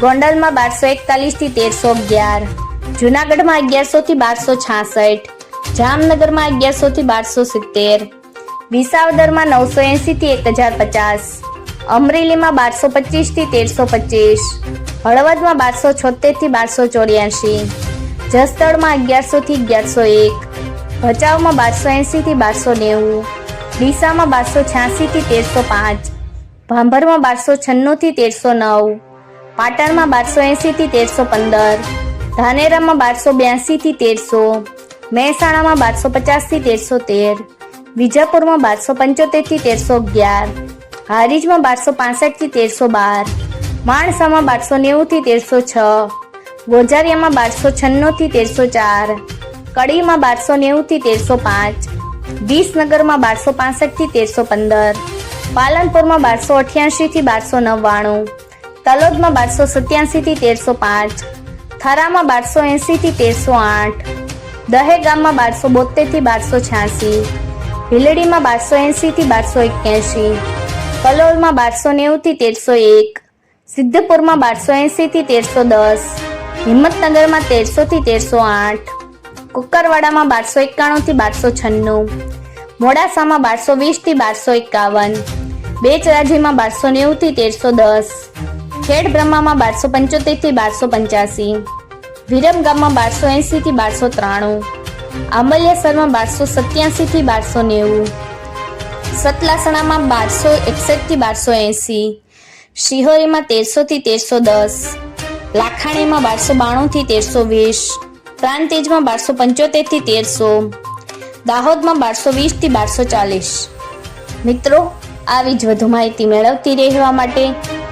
ગોંડલમાં બારસો એકતાલીસથી તેરસો અગિયાર. જુનાગઢમાં અગિયારસો થી બારસો છાસઠ. જામનગરમાં અગિયારસો થી બારસો સિત્તેર. વિસાવદરમાં નવસો એંસીથી એક હજાર પચાસ. અમરેલીમાં બારસો પચીસથી તેરસો પચીસ. હળવદમાં બારસો છોતેરથી બારસો ચોર્યાસી જસદણમાં અગિયારસો થી અગિયારસો એક. ભચાઉમાં બારસો એંસીથી બારસો નેવું. ડીસામાં બારસો છ્યાસી થી તેરસો પાંચ. ભાંભરમાં બારસો છન્નું થી તેરસો નવ. પાટણમાં બારસો એંસીથી તેરસો પંદર, ધાનેરામાં બારસો બ્યાસી થી તેરસો, મહેસાણામાં બારસો પચાસથી તેરસો તેર, વિજાપુરમાં બારસો પંચોતેરથી તેરસો અગિયાર, હારીજમાં બારસો પાસઠથી તેરસો બાર, માણસામાં બારસો નેવું થી તેરસો છ, ગોજારિયામાં બારસો છન્નું થી તેરસો ચાર, કડીમાં બારસો નેવું થી તેરસો પાંચ, વિસનગરમાં બારસો પાસઠથી તેરસો પંદર, પાલનપુરમાં બારસો અઠ્યાસી થી બારસો નવ્વાણું તલોદમાં બારસો સત્યાસી થી તેરસો પાંચ, થરામાં બારસો એંસીથી તેરસો આઠ, દહેગામમાં બારસો બોતેરથી બારસો છ્યાસી ભીલડીમાં બારસો એંસીથી બારસો એક્યાસી, કલોલમાં બારસો નેવું થી તેરસો એક, સિદ્ધપુરમાં બારસો એંસીથી તેરસો દસ, હિંમતનગરમાં તેરસો થી તેરસો આઠ, કુકરવાડામાં બારસો એકાણું થી બારસો છન્નું, મોડાસામાં બારસો વીસથી બારસો એકાવન, બેચરાજીમાં બારસો નેવું થી તેરસો દસ ખેડ બ્રહ્મામાં બારસો પંચોતેરથી બારસો પંચ્યાસી વિરમગામમાં બારસો એંસી થી બારસો ત્રાણું આંબલિયાસરમાં બારસો સત્યાસી થી બારસો નેવું, સતલાસણામાં બારસો એકસઠથી બારસો એંસી, શિહોરીમાં તેરસો થી તેરસો દસ, લાખાણીમાં બારસો બાણું થી તેરસો વીસ, પ્રાંતેજમાં બારસો પંચોતેરથી તેરસો, દાહોદમાં બારસો વીસથી બારસો ચાલીસ. મિત્રો, આવી જ વધુ માહિતી મેળવતી રહેવા માટે